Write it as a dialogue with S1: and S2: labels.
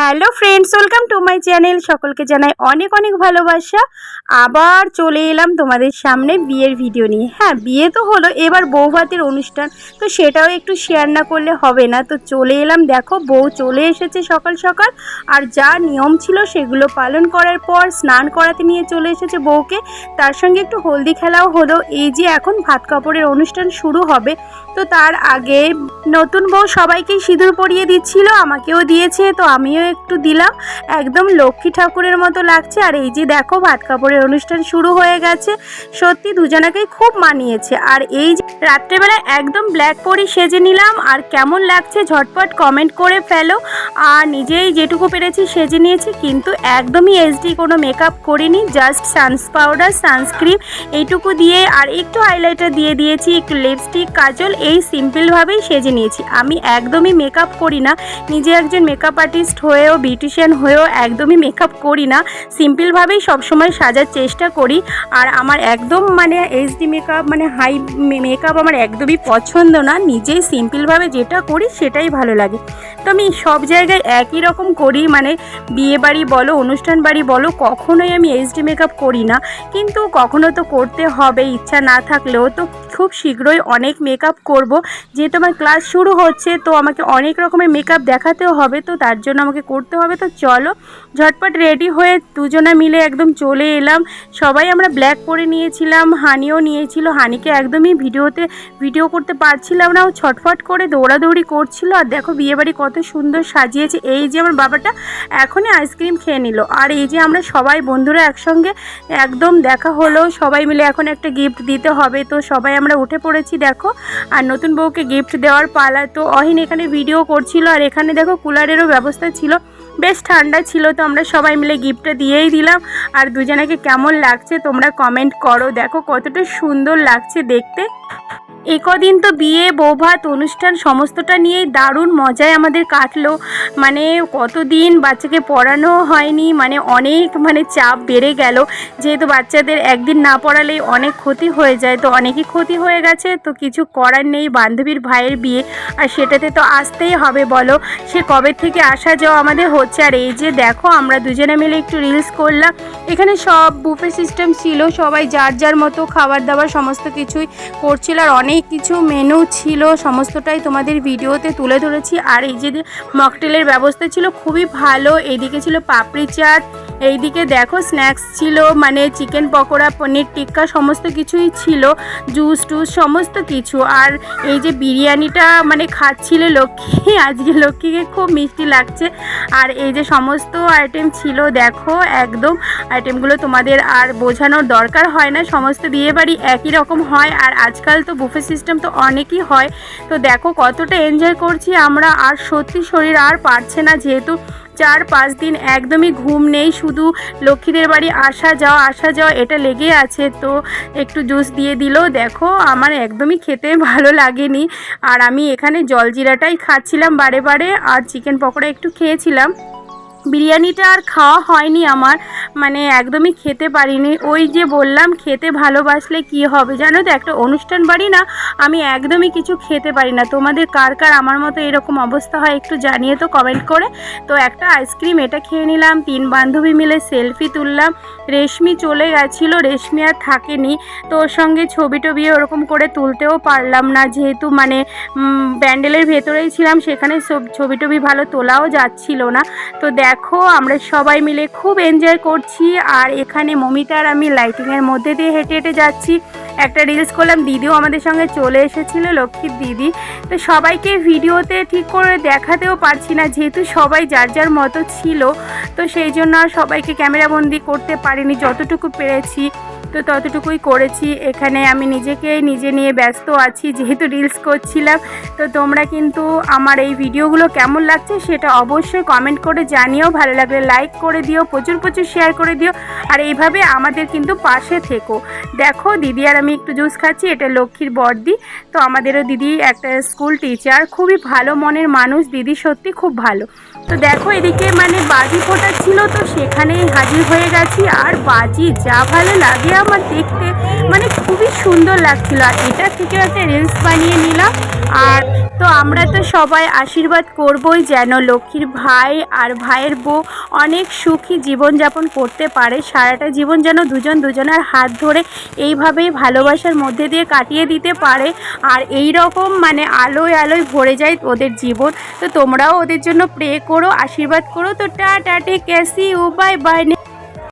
S1: Hello friends, welcome to my channel. সকলকে জানাই অনেক অনেক ভালোবাসা। আবার চলে এলাম তোমাদের সামনে বিয়ের ভিডিও নিয়ে। হ্যাঁ বিয়ে তো হলো, এবার বৌভাতের অনুষ্ঠান। তো সেটাও একটু শেয়ার না করলে হবে না। তো চলে এলাম, দেখো বউ চলে এসেছে সকাল সকাল। আর যা নিয়ম ছিল সেগুলো পালন করার পর স্নান করাতে নিয়ে চলে এসেছে বউকে। তার সঙ্গে একটু হলদি খেলাও হলো। এই যে এখন ভাত কাপড়ের অনুষ্ঠান শুরু হবে। তো তার আগে নতুন বউ সবাইকেই সিঁদুর পরিয়ে দিচ্ছিল, আমাকেও দিয়েছে। তো আমিও একটু দিলাম। একদম লক্ষ্মী ঠাকুরের মতো লাগছে। আর এই যে দেখো, ভাত কাপড়ের অনুষ্ঠান শুরু হয়ে গেছে। সত্যি দুজনাকেই খুব মানিয়েছে। আর এই যে রাত্রেবেলা একদম ব্ল্যাক পরি সেজে নিলাম। আর কেমন লাগছে ঝটপট কমেন্ট করে ফেলো। আর নিজেই যেটুকু পেরেছি সেজে নিয়েছি। কিন্তু একদমই এইচডি কোনো মেকআপ করিনি। জাস্ট সানস পাউডার সানস্ক্রিন এইটুকু দিয়ে আর একটু হাইলাইটার দিয়ে দিয়েছি। একটু লিপস্টিক কাজল এই সিম্পলভাবেই সেজে নিয়েছি। আমি একদমই মেকআপ করি না। নিজে একজন মেকআপ আর্টিস্ট হয়েও বিউটিশিয়ান হয়েও একদমই মেকআপ করি না। সিম্পলভাবেই সবসময় সাজার চেষ্টা করি। আর আমার একদম মানে এইচডি মেকআপ মানে হাই মেকআপ আমার একদমই পছন্দ না। নিজেই সিম্পলভাবে যেটা করি, সেটাই ভালো লাগে। তো আমি সব জায়গায় একই রকম করি। মানে বিয়ে বাড়ি বলো, অনুষ্ঠান বাড়ি বলো, কখনোই আমি এইচডি মেকআপ করি না। কিন্তু কখনো তো করতে হবে, ইচ্ছা না থাকলেও তো খুব শীঘ্রই অনেক মেকআপ করব। যেহেতু আমার ক্লাস শুরু হচ্ছে, তো আমাকে অনেক রকমের মেকআপ দেখাতেও হবে, তো তার জন্য আমাকে করতে হবে। তো চলো, ঝটপট রেডি হয়ে দুজনা মিলে একদম চলে এলাম। সবাই আমরা ব্ল্যাক পরে নিয়েছিলাম, হানিও নিয়েছিল। হানিকে একদমই ভিডিওতে ভিডিও করতে পারছিলাম না। ও ছটফট করে দৌড়াদৌড়ি করছিল। আর দেখো বিয়েবাড়ি কত সুন্দর সাজিয়েছে। এই যে আমার বাবাটা এখনই আইসক্রিম খেয়ে নিল। আর এই যে আমরা সবাই বন্ধুরা একসঙ্গে একদম দেখা হলো। সবাই মিলে এখন একটা গিফট দিতে হবে। তো সবাই আমরা উঠে পড়েছি, দেখো। আর নতুন বউকে গিফট দেওয়ার পালা তো অহিন এখানে ভিডিও করছিল, আর এখানে দেখো কুলারেরও ব্যবস্থা ছিল। বেশ ঠান্ডা ছিল তো আমরা সবাই মিলে গিফটটা দিয়েই দিলাম। আর দুজনাকে কেমন লাগছে তোমরা কমেন্ট করো। দেখো কতটা সুন্দর লাগছে দেখতে। এ কদিন তো বিয়ে, বৌভাত, অনুষ্ঠান সমস্তটা নিয়েই দারুণ মজায় আমাদের কাটলো। মানে কতদিন বাচ্চাকে পড়ানো হয়নি মানে অনেক মানে চাপ বেড়ে গেল। যেহেতু বাচ্চাদের একদিন না পড়ালেই অনেক ক্ষতি হয়ে যায়, তো অনেকই ক্ষতি হয়ে গেছে, তো কিছু করার নেই বান্ধবীর ভাইয়ের বিয়ে। আর সেটাতে তো আসতেই হবে, বলো। সে কবে থেকে আসা যাওয়া আমাদের হচ্ছে, আর এই যে দেখো, আমরা দুজনে মিলে একটু রিলস করলাম। এখানে সব বুফে সিস্টেম ছিল, সবাই যার যার মতো খাবার দাবার সমস্ত কিছুই করছিল, আর অনেক কিছু মেনু ছিল, সমস্তটাই তোমাদের ভিডিওতে তুলে ধরেছি। আর এই যে মকটেলের ব্যবস্থা ছিল, খুবই ভালো। এদিকে ছিল পাপড়ি চাট এইদিকে দেখো স্ন্যাক্স ছিল মানে চিকেন পকোড়া, পনির, টিক্কা, সমস্ত কিছুই ছিল জুস টুস সমস্ত কিছু। আর এই যে বিরিয়ানিটা মানে খাচ্ছিল লক্ষ্মী, আজকে লক্ষ্মীকে খুব মিষ্টি লাগছে। আর এই যে সমস্ত আইটেম ছিল, দেখো একদম আইটেমগুলো তোমাদের আর বোঝানোর দরকার হয় না, সমস্ত বিয়েবাড়ি একই রকম হয়। আর আজকাল তো বুফে সিস্টেম তো অনেকই হয়। তো দেখো কতটা এনজয় করছি আমরা, আর সত্যি শরীর আর পারছে না যেহেতু চার পাঁচ দিন একদমই ঘুম নেই, শুধু লক্ষ্মীদের বাড়ি আসা যাওয়া আসা যাওয়া, এটা লেগে আছে। তো একটু জুস দিয়ে দিলেও দেখো, আমার একদমই খেতে ভালো লাগেনি। আর আমি এখানে জলজিরাটাই খাচ্ছিলাম বারে বারে, আর চিকেন পকোড়া একটু খেয়েছিলাম। বিরিয়ানিটা আর খাওয়া হয়নি আমার। মানে একদমই খেতে পারিনি। ওই যে বললাম, খেতে ভালোবাসলে কি হবে জানো তো? একটা অনুষ্ঠান বাড়ি না, আমি একদমই কিছু খেতে পারি না। তোমাদের কার কার আমার মতো এরকম অবস্থা হয় একটু জানিয়ে তো কমেন্ট করে। তো একটা আইসক্রিম এটা খেয়ে নিলাম, তিন বান্ধবী মিলে সেলফি তুললাম। রেশমি চলে গেছিল, রেশমি আর থাকেনি। তো ওর সঙ্গে ছবি টবি ওরকম করে তুলতেও পারলাম না। যেহেতু মানে প্যান্ডেলের ভেতরেই ছিলাম, সেখানে ছবি টবি ভালো তোলাও যাচ্ছিল না। তো দেখো, আমরা সবাই মিলে খুব এনজয় করছি আর এখানে মমিতার আমি লাইটিংয়ের মধ্যে দিয়ে হেঁটে হেঁটে যাচ্ছি। একটা রিলস করলাম, দিদিও আমাদের সঙ্গে চলে এসেছিল, লক্ষ্মীর দিদি। তো সবাইকে ভিডিওতে ঠিক করে দেখাতেও পারছি না, যেহেতু সবাই যার যার মতো ছিল। তো সেই জন্য আর সবাইকে ক্যামেরাবন্দি করতে পারিনি, যতটুকু পেরেছি। তো ততটুকুই করেছি। এখানে আমি নিজেকে নিজে নিয়ে ব্যস্ত আছি, যেহেতু রিলস করছিলাম। তো তোমরা কিন্তু আমার এই ভিডিওগুলো কেমন লাগছে সেটা অবশ্যই কমেন্ট করে জানিও। ভালো লাগলে লাইক করে দিও, প্রচুর প্রচুর শেয়ার করে দিও। আর এইভাবে আমাদের কিন্তু পাশে থেকো। দেখো, দিদি আর আমি একটু জুস খাচ্ছি, এটা লক্ষ্মীর বর্দি। তো আমাদেরও দিদি একটা স্কুল টিচার খুবই ভালো মনের মানুষ। দিদি সত্যি খুব ভালো। তো দেখো এদিকে মানে বাজি ফোটা ছিল তো সেখানেই হাজির হয়ে গেছি। আর বাজি যা ভালো লাগে আমার দেখতে মানে খুবই সুন্দর লাগছিল। আর এটা থেকে একটা রিলস বানিয়ে নিলাম। আর তো আমরা তো সবাই আশীর্বাদ করবই যেন লক্ষ্মীর ভাই আর ভাইয়ের বউ অনেক সুখী জীবনযাপন করতে পারে। সারাটা জীবন যেন দুজন দুজনের হাত ধরে এইভাবেই ভালোবাসার মধ্যে দিয়ে কাটিয়ে দিতে পারে। আর এই রকম মানে আলোয় আলোয় ভরে যায় ওদের জীবন। তো তোমরাও ওদের জন্য প্রে করো, আশীর্বাদ করো। তো টা টাটে ক্যাসি ও বাই বাই